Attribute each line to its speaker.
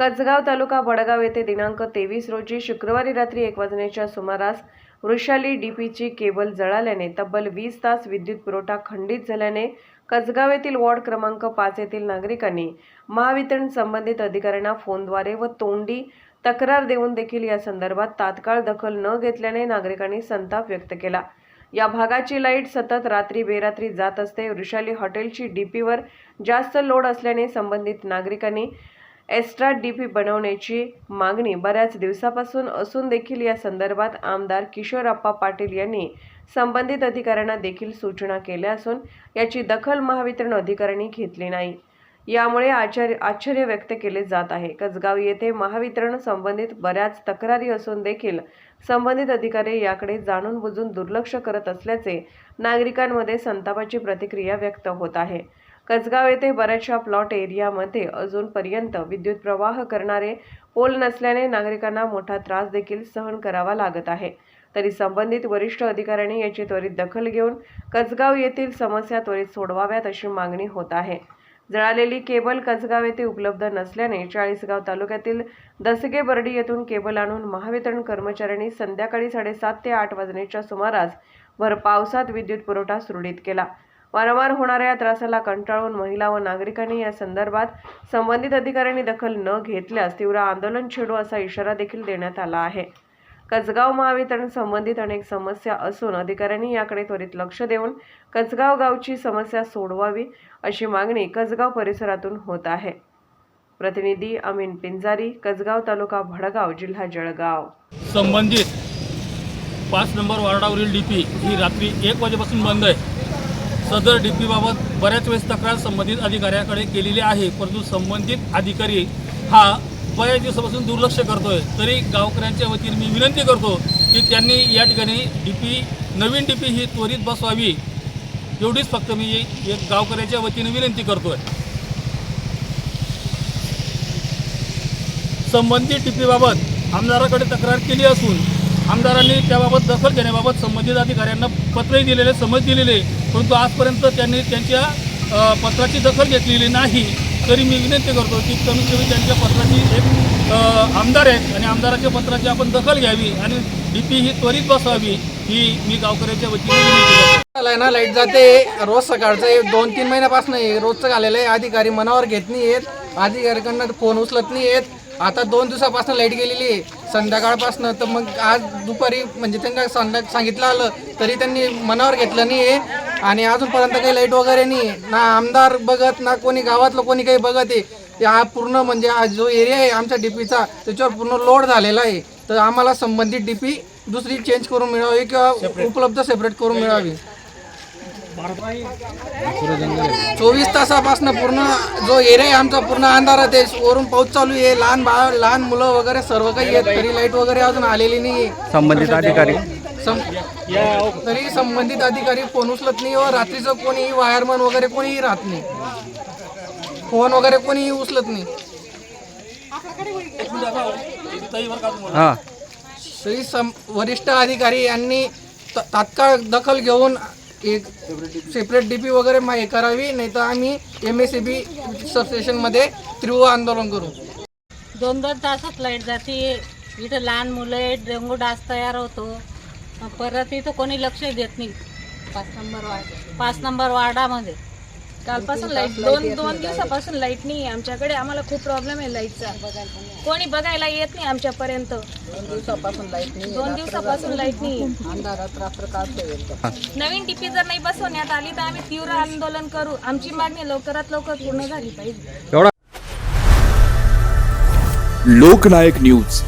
Speaker 1: कसगाव तालुका वडगाव येथे दिनांक तेवीस रोजी शुक्रवारी रात्री एक वाजण्याच्या सुमारास वृषाली डीपीची केबल जळाल्याने तब्बल वीस तास विद्युत पुरवठा खंडित झाल्याने कसगाव येथील वॉर्ड क्रमांक पाच येथील नागरिकांनी महावितरण संबंधित अधिकाऱ्यांना फोनद्वारे व तोंडी तक्रार देऊन देखील या संदर्भात तात्काळ दखल न घेतल्याने नागरिकांनी संताप व्यक्त केला. या भागाची लाइट सतत रात्री बेरात्री जात असते. वृषाली हॉटेलची डीपीवर जास्त लोड असल्याने संबंधित नागरिकांनी एक्स्ट्रा डीपी बनवण्याची मागणी बऱ्याच दिवसापासून असून देखील या संदर्भात आमदार किशोरप्पा पाटील यांनी संबंधित अधिकाऱ्यांना देखील सूचना केल्या असून याची दखल महावितरण अधिकाऱ्यांनी घेतली नाही. यामुळे आश्चर्य आश्चर्य व्यक्त केले जात आहे. कसगाव येथे महावितरण संबंधित बऱ्याच तक्रारी असून देखील संबंधित अधिकारी याकडे जाणून बुजून दुर्लक्ष करत असल्याचे नागरिकांमध्ये संतापाची प्रतिक्रिया व्यक्त होत आहे. कसगाव येथे बऱ्याचशा प्लॉट एरियामध्ये अजूनपर्यंत विद्युत प्रवाह करणारे पोल नसल्याने नागरिकांना मोठा त्रास देखील सहन करावा लागत आहे. तरी संबंधित वरिष्ठ अधिकाऱ्यांनी याची त्वरित दखल घेऊन कसगाव येथील समस्या त्वरित सोडवाव्यात अशी मागणी होत आहे. जळालेली केबल कसगाव येथे उपलब्ध नसल्याने चाळीसगाव तालुक्यातील दसगे बर्डी येथून केबल आणून महावितरण कर्मचाऱ्यांनी संध्याकाळी साडेसात ते आठ वाजण्याच्या सुमारास भर पावसात विद्युत पुरवठा सुरळीत केला. वारंवार होणाऱ्या त्रासाला कंटाळून महिला व नागरिकांनी या संदर्भात संबंधित अधिकाऱ्यांनी दखल न घेतल्यास तीव्र आंदोलन छेडू असा इशारा देखील देण्यात आला आहे. कचगाव महावितरण संबंधित अनेक समस्या असून अधिकाऱ्यांनी याकडे त्वरित लक्ष देऊन कचगाव गावची समस्या सोडवावी अशी मागणी कचगाव परिसरातून होत आहे. प्रतिनिधी अमीन पिंजारी कचगाव तालुका भडगाव जिल्हा जळगाव.
Speaker 2: संबंधित पाच नंबर वार्डावरील डी पी ही रात्री एक वाजेपासून बंद आहे. सदर डी पीबाबत बऱ्याच वेळेस तक्रार संबंधित अधिकाऱ्याकडे केलेली आहे परंतु संबंधित अधिकारी हा बऱ्याच दिवसापासून दुर्लक्ष करतोय. तरी गावकऱ्यांच्या वतीने मी विनंती करतो की त्यांनी या ठिकाणी डी पी नवीन डी पी ही त्वरित बसवावी. एवढीच फक्त मी एक गावकऱ्याच्या वतीने विनंती करतोय. संबंधित डीपीबाबत आमदाराकडे तक्रार केली असून आमदारांनी त्याबाबत दखल घेण्याबाबत संबंधित अधिकाऱ्यांना पत्रही दिलेले समज दिलेले. परंतु आजपर्यंत त्यांनी त्यांच्या पत्राची दखल घेतलेली नाही. तरी मी विनंती करतो की कमीत कमी त्यांच्या पत्राची एक आमदार आहेत आणि आमदाराच्या पत्राची आपण दखल घ्यावी आणि डी पी ही त्वरित बसवावी ही मी गावकऱ्याच्या वतीने
Speaker 3: ना लाइट जाते. रोज सकाळचं आहे दोन तीन महिन्यापासून रोजचं झालेलं आहे. अधिकारी मनावर घेत नाही आहेत अधिकाऱ्यांकडनं फोन उचलत नाही आहेत आता दोन दिवसापासून लाइट गेलेली आहे. संध्याकाळपासून तर मग आज दुपारी म्हणजे त्यांना संध्या सांगितलं आलं तरी त्यांनी मनावर घेतलं नाही आहे आणि अजूनपर्यंत काही लाइट वगैरे नाही. ना आमदार बघत ना कोणी गावातलं कोणी काही बघत आहे. ते हा पूर्ण म्हणजे हा जो एरिया आहे आमच्या डीपीचा त्याच्यावर पूर्ण लोड झालेला आहे. तर आम्हाला संबंधित डीपी दुसरी चेंज करून मिळावी किंवा उपलब्ध सेपरेट करून मिळावी. चोवीस तासापासून पूर्ण जो एरिया आहे आमचा पूर्ण अंधारात आहे. वरून पाऊस चालू आहे. लहान बाळ लहान मुलं वगैरे सर्व काही आहेत. तरी लाइट वगैरे अजून आलेली नाही
Speaker 4: संबंधित अधिकारी?
Speaker 3: तरी संबंधित अधिकारी फोन उचलत नाही व रात्रीचं कोणीही वायरमन वगैरे कोणीही राहत नाही. फोन वगैरे कोणीही उचलत नाही.
Speaker 4: हां.
Speaker 3: तरी सम वरिष्ठ अधिकारी यांनी तात्काळ दखल घेऊन एक सेपरेट डी पी वगैरे मा- हे करावी नाही तर आम्ही एम एस सी बी सबस्टेशनमध्ये तीव्र आंदोलन करू.
Speaker 5: दोन दोन तासात लाइट जाते. इथं लहान मुलं डेंगू डास तयार होतो. परत इथं कोणी लक्ष देत नाही. पाच नंबर वार्ड. पाच नंबर वार्डामध्ये.
Speaker 6: कालपासून लाइट दोन दोन दिवसापासून लाइट नाही आहे आमच्याकडे. आम्हाला खूप प्रॉब्लेम आहे लाईटचा कोणी बघायला येत नाही आमच्यापर्यंत. दोन दिवसापासून लाइट नाही दोन दिवसापासून लाइट नाही नवीन टीपी जर नाही बसवण्यात आली तर आम्ही तीव्र आंदोलन करू. आमची मागणी लवकरात लवकर पूर्ण झाली पाहिजे.
Speaker 4: एवढा
Speaker 7: लोकनायक न्यूज.